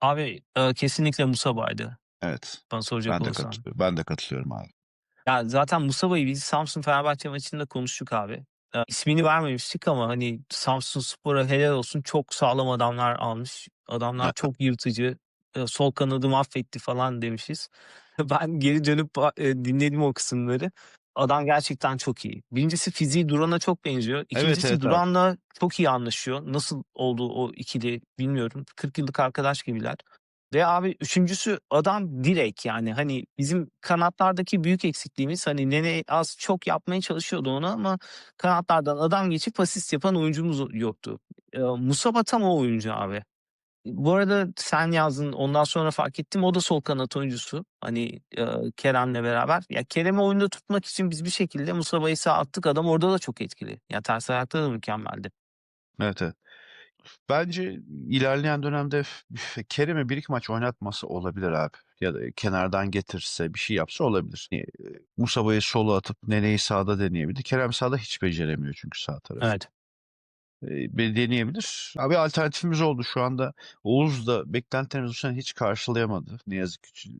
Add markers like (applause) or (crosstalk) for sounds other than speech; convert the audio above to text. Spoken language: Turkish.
Abi, eee, kesinlikle Musaba'ydı. Evet. Bana soracak Ben de olursan. katılıyorum. Ben de katılıyorum abi. Ya, zaten Musaba'yı biz Samsun-Fenerbahçe maçında konuştuk abi. Eee, ismini vermemiştik ama, hani, Samsunspor'a helal olsun çok sağlam adamlar almış. Adamlar çok yırtıcı, eee, sol kanadı mahvetti falan demişiz. (laughs) Ben geri dönüp ba eee, dinledim o kısımları. Adam gerçekten çok iyi. 1'incisi fiziği Duran'a çok benziyor. Evet, 2'ncisi evet abi. Duran'la çok iyi anlaşıyor. Nasıl oldu o ikili bilmiyorum. 40 yıllık arkadaş gibiler. Ve abi 3'üncüsü adam direkt yani, hani, bizim kanatlardaki büyük eksikliğimiz, hani, Nene az çok yapmaya çalışıyordu onu ama kanatlardan adam geçip asist yapan oyuncumuz yoktu. Eee, Musaba tam o oyuncu abi. Bu arada sen yazdın, ondan sonra fark ettim. O da sol kanat oyuncusu. Hani, eee, Kerem'le beraber. Ya, Kerem'i oyunda tutmak için biz bir şekilde Musaba'yı sağa attık. Adam orada da çok etkili. Ya, ters ayakta da mükemmeldi. Evet, evet. Bence ilerleyen dönemde f Kerem'i 1-2 maç oynatması olabilir abi. Ya da kenardan getirse, bir şey yapsa olabilir. Eee, Musaba'yı sola atıp Nene'yi sağda deneyebilir. Kerem sağda hiç beceremiyor çünkü sağ tarafı. Evet. Eee, deneyebilir. Abi alternatifimiz oldu şu anda. Oğuz da beklentilerimizi hiç karşılayamadı. Ne yazık ki.